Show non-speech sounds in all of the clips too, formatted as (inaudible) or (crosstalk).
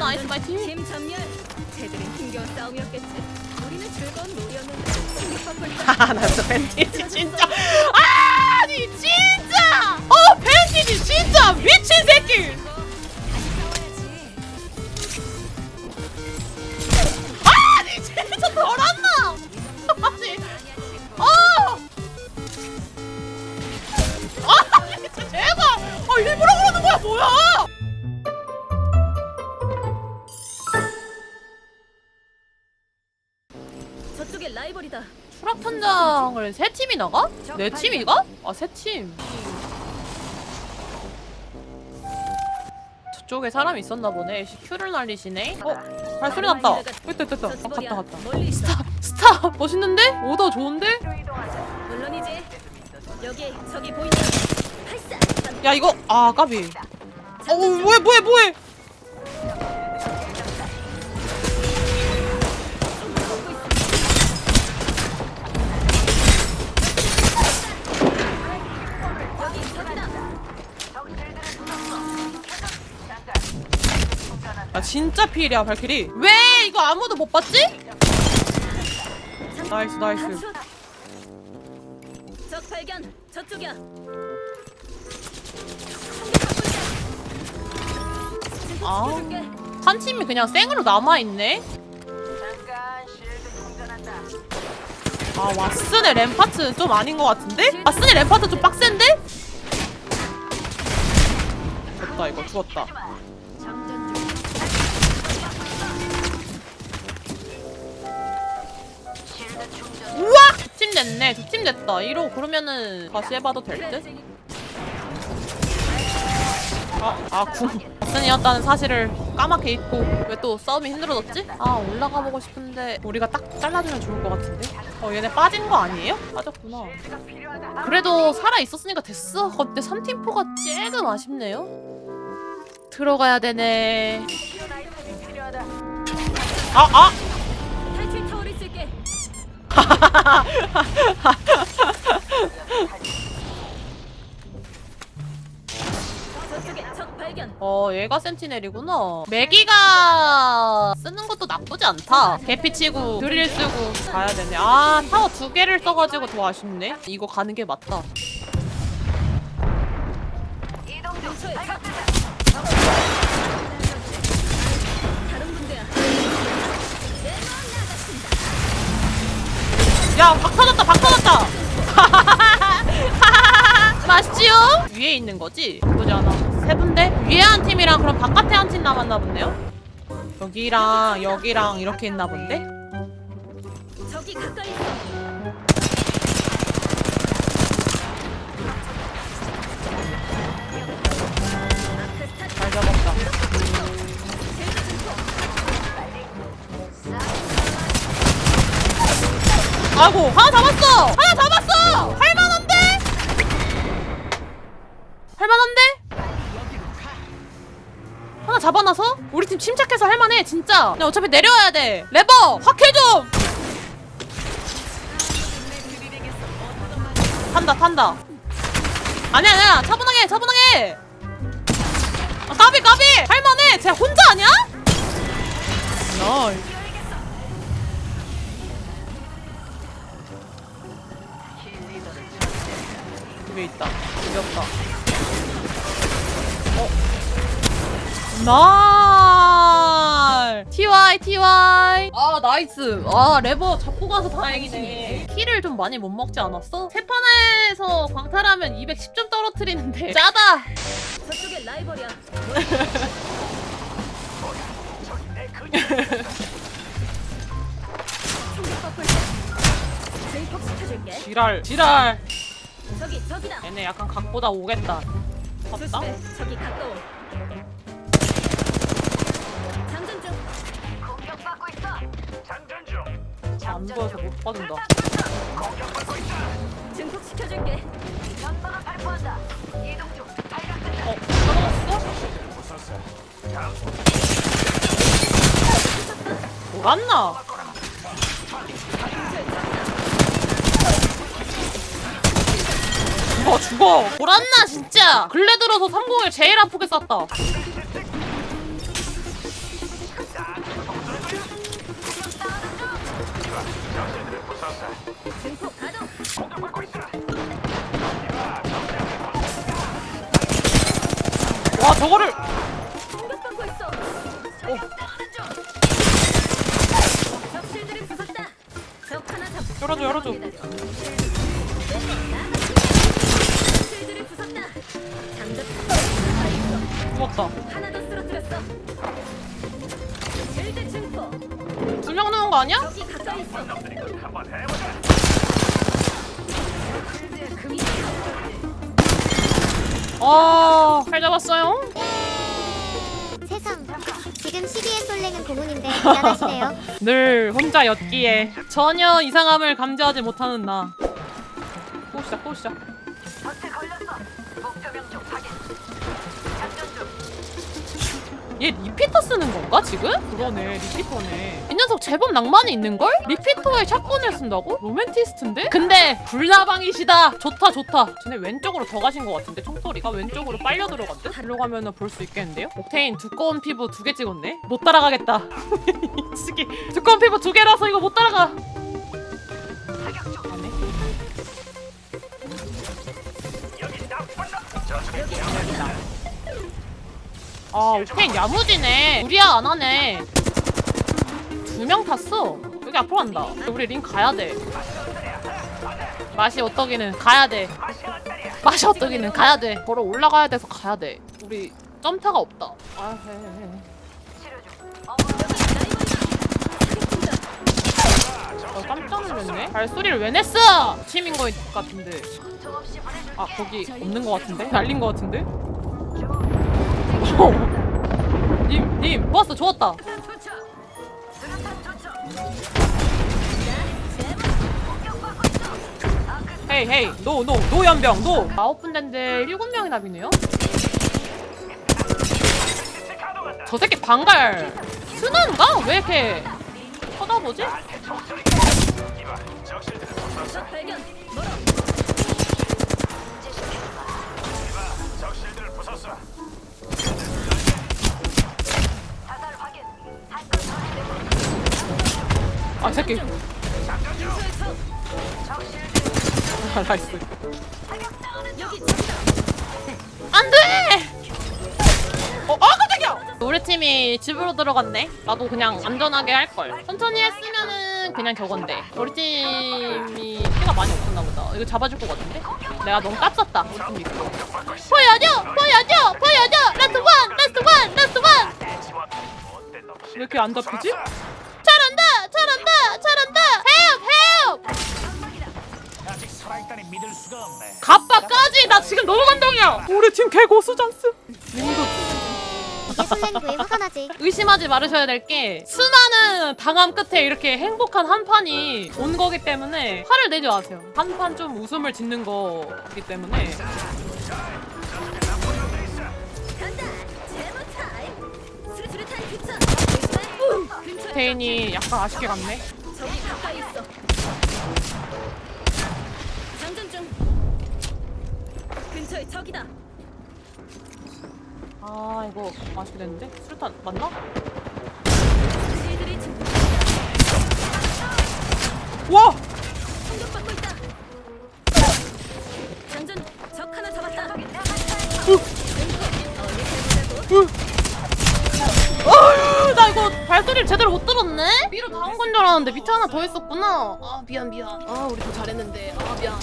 나이스 나이스 팀 전멸. 쟤들은 힘겨운 싸움이었겠지. 우리는 즐거운 놀이였는데. 충격받을 하나 저 벤티지 진짜 아니 진짜 어 벤티지 진짜 미친 새 현장을 세 팀이 나가? 네 팀이 가? 아 세 팀. 저쪽에 사람이 있었나 보네. 큐를 날리시네. 어 발소리 났다. 됐다. 저 아. 갔다 갔다. 멀리 있어. 스타 멋있는데? 오더 좋은데? 물론이지. 여기 저기 보인다. 발사. 야 이거 아 까비. 어 뭐해 뭐해 뭐해? 아 진짜 필이야 발키리. 왜 이거 아무도 못 봤지? 나이스 나이스. 적 발견. 저쪽이야. 아. 줄게. 한 팀이 그냥 생으로 남아 있네. 아 왓슨의 램파트 좀 아닌 것 같은데? 왓슨의 램파트 좀 빡센데? 죽었다 이거 죽었다. 됐네. 두 팀 됐다. 이러고 그러면은 다시 해봐도 될 듯? 아, 아, 궁. 왓슨이었다는 사실을 까맣게 잊고 왜 또 싸움이 힘들어졌지? 아, 올라가 보고 싶은데 우리가 딱 잘라주면 좋을 것 같은데? 어, 얘네 빠진 거 아니에요? 빠졌구나. 그래도 살아있었으니까 됐어. 근데 3팀포가 조금 아쉽네요. 들어가야 되네. 아, 아! 어, 얘가 센티넬이구나. 매기가 쓰는 것도 나쁘지 않다. 개피 치고 드릴 쓰고 가야 되네. 아, 타워 두 개를 써가지고 더 아쉽네. 이거 가는 게 맞다. 야, 박 터졌다, 박 터졌다! (laughs) 맛있지요? 위에 있는 거지? 나쁘지 않아. 세 분대? 위에 한 팀이랑 그럼 바깥에 한 팀 남았나 본데요? 여기랑 여기랑 이렇게 있나 본데? 적이 가까이 아이고, 하나 잡았어! 하나 잡았어! 할만한데? 할만한데? 하나 잡아놔서? 우리 팀 침착해서 할만해, 진짜. 야, 어차피 내려와야 돼. 레버! 확해 좀! 탄다, 탄다. 아니야, 아니야. 차분하게, 차분하게! 아, 까비, 까비! 할만해! 쟤 혼자 아니야? 나이 집에 있다. 이겼다. 어. 날 TY TY 아 나이스 아 레버 잡고 가서 다행이네 키를 좀 많이 못 먹지 않았어? 세 판에서 광탈하면 210점 떨어뜨리는데 (laughs) 짜다 저쪽에 라이벌이야. (laughs) 시켜줄게. 지랄 지랄 저기 저기다. 얘네 약간 각보다 오겠다 봤다? 조심해. 저기 가까워. 장전 중. 공격받고 있어. 안 보여서 못 받는다 증폭 시켜줄게. 어? 떨어졌어? 돌았나? 어, 죽어 죽어. 보란나 진짜. 근래 들어서 30을 제일 아프게 쐈다. 와 저거를. 어. 열어줘 열어줘. 어. 죽었다 하나 더 쓰러뜨렸어. 실드 증폭. 두명 넣은 거 아니야? 적이 가까이 있어. 실드에 금이 아잘 잡았어요 세상 지금 12의 솔랭은 고문인데 (laughs) 미안하시네요 늘 혼자 였기에 전혀 이상함을 감지하지 못하는 나. 또 시작, 또 시작. 얘 리피터 쓰는 건가 지금? 그러네 리피터네 이 녀석 제법 낭만이 있는걸? 리피터에 샷건을 쓴다고? 로맨티스트인데? 근데 불나방이시다 좋다 좋다 쟤네 왼쪽으로 더 가신 것 같은데 총소리가 왼쪽으로 빨려 들어갔대? 일로 가면 볼 수 있겠는데요? 옥테인 두꺼운 피부 두 개 찍었네? 못 따라가겠다 (laughs) 이 새끼 두꺼운 피부 두 개라서 이거 못 따라가 안해? 아 옥테인 야무지네. 우리야 안 하네. 두 명 탔어. 여기 앞으로 간다. 우리 링 가야 돼. 맛이 어떠기는. 가야 돼. 맛이 어떠기는. 가야 돼. 걸어 올라가야 돼서 가야 돼. 우리 점타가 없다. 아 해, 해, 해. 어, 깜짝 놀랐네. 발소리를 왜 냈어? 팀인 거 같은데. 아 거기 없는 거 같은데? 날린 거 같은데 어. 님, 님, 좋았어, 좋았다. 헤이, 헤이, 노, 노, 노 연병, 노. 아홉 분 된데 일곱 명이 답이네요. 저 새끼 방갈 쓰는가? 왜 이렇게 쳐다보지? 아, 이 새끼. 아, 나이스. 여기 적이다. 안 돼! 어, 아, 깜짝이야! 우리 팀이 집으로 들어갔네. 나도 그냥 안전하게 할 걸. 천천히 했으면은 그냥 저건데. 우리 팀이 피가 많이 없었나 보다. 이거 잡아줄 것 같은데? 내가 너무 깝쳤다. 우리 팀 믿고. 보여줘! 보여줘! 보여줘! 라스트 원! 라스트 원! 라스트 원! 왜 이렇게 안 잡히지? 잘한다! 잘한다! 잘한다! 헬프! 헬프! 아직 살아있다니 믿을 수가 없네. 갑바까지! 나 지금 너무 감동이야! 우리 팀 개고수 잔스! 님도 이게 솔랭이고 화가 나지 의심하지 말으셔야 될게 수많은 당함 끝에 이렇게 행복한 한 판이 온 거기 때문에 화를 내지 마세요. 한 판 좀 웃음을 짓는 거기 때문에 대인이 약간 아쉽게 갔네. 적이 가까이 있어. 적이다. 아 이거 됐는데? 수류탄 맞나? 실들이. 와! 공격받고 있다. 장전 적 하나 잡았다. 아유 나 이거 발소리를 제대로 못 들었네? 위로 다온 건 줄 알았는데 밑에 하나 더 있었구나. 아 미안 미안. 아 우리 더 잘했는데. 아 미안.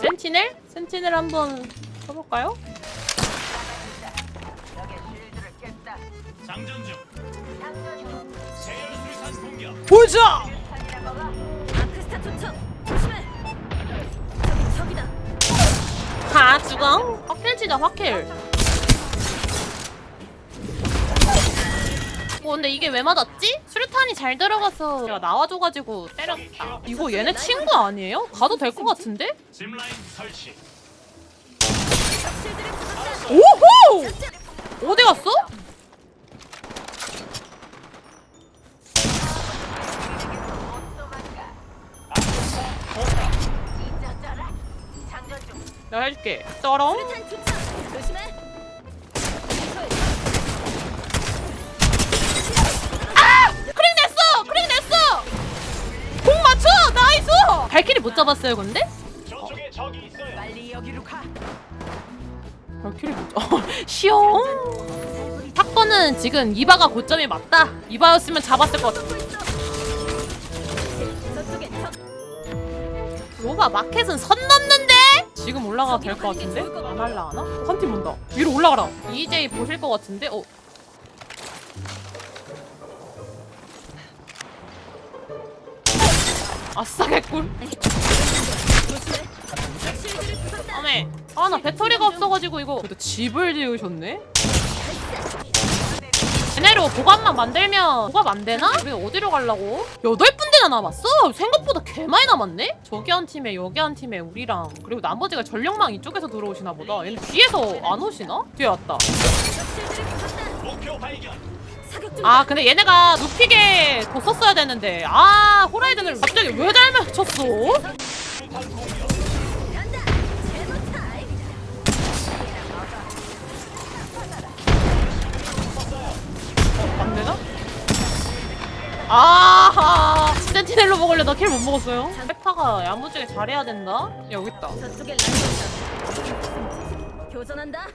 센티넬? 센티넬 한번 쳐볼까요? 장전 중. 세열 수리탄 공격. 보자! 아크스타 투척. 조심해. 저기 적이다. 다 죽어? 확킬 치자 확킬 어 근데 이게 왜 맞았지? 수류탄이 잘 들어가서 내가 나와줘가지고 때렸다 이거 얘네 친구 아니에요? 가도 될 것 같은데? 짚라인 설치. 오호! 어디 갔어? 내가 해줄게 쩌렁. 조심해. 잡았어요 근데? 저쪽에 적이 있어요. 빨리 여기로 가. 발키리 뭐죠? (laughs) 쉬워. 사건은 지금 이바가 고점이 맞다. 이바였으면 잡았을 것 같아. 저쪽에 적. 로바 마켓은 선 넘는데? 지금 올라가도 될 것 같은데? 안 할라 하나? 한 팀 온다. 위로 올라가라. EJ 보실 것 같은데? 어. 아싸 개꿀. 아메. 아나 배터리가 없어가지고 이거. 그래도 집을 지으셨네? 제네로 보관만 만들면 보관 안 되나? 우리 어디로 가려고? 여덟 분대나 남았어? 생각보다 개 많이 남았네? 저기 한 팀에 여기 한 팀에 우리랑 그리고 나머지가 전력망 이쪽에서 들어오시나 보다 얘는 뒤에서 안 오시나? 뒤에 왔다 아 근데 얘네가 눕히게 뒀었어야 되는데 아 호라이든을 갑자기 왜 잘 맞췄어? 수류탄 공격. 간다. 제노 타임. 안 되나? 아하 센티넬로 먹을래 나킬 못 먹었어요 페파가 야무지게 잘해야 된다 야, 여기 있다. 교전한다.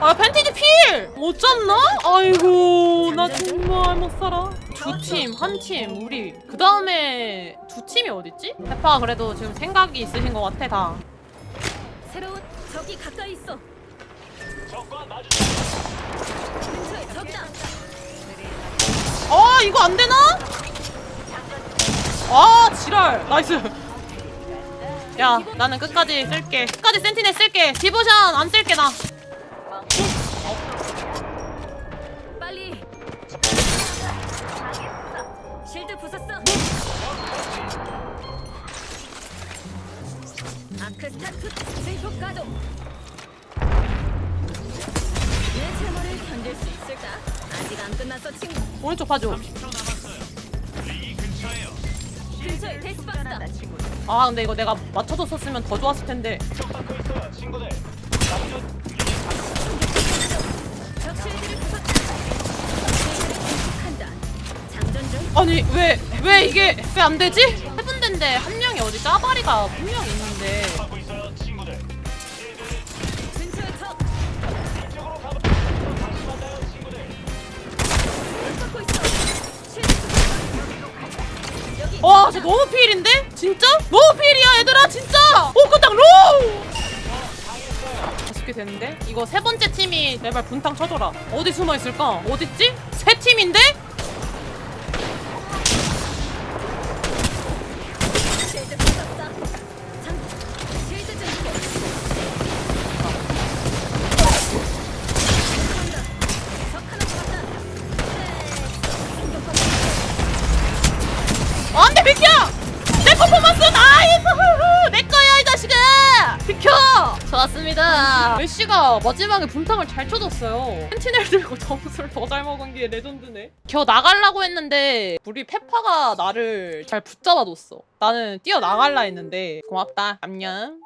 아 팬티지 필! 못 잡나? 아이고 나 정말 못 살아 두 팀, 한 팀, 우리 그 다음에 두 팀이 어딨지? 페파가 그래도 지금 생각이 있으신 것 같아 다 새로운 적이 가까이 있어. 근처에 적다. 아 이거 안 되나? 아 지랄 나이스 야 나는 끝까지 쓸게 끝까지 센티넬 쓸게 디보션 안 쓸게 나 스타트 제이콥 가동. 내 채머를 견딜 수 있을까? 아직 안 끝났어 친구. 오른쪽 봐줘 10초 남았어요. 이 근처에요. 근처에 데스박스다. 아 근데 이거 내가 맞춰줬었으면 더 좋았을 텐데 적받고 있어요, 친구들. 적 실드를 부쉈다. 한다. 장전 중. 아니 왜 왜 이게 왜 안 되지? 한 명이 어디 짜바리가 이거 세 번째 팀이 제발 분탕 쳐줘라 어디 숨어있을까? 어딨지? 세 팀인데? 안돼 비켜! 내 퍼포먼스 나이스! 내 거야! 비켜! 좋았습니다. 메시가 마지막에 분탕을 잘 쳐줬어요. 센티넬 들고 점수를 더 잘 먹은 게 레전드네. 겨 나가려고 했는데 우리 페파가 나를 잘 붙잡아줬어. 나는 뛰어나갈라 했는데 고맙다. 안녕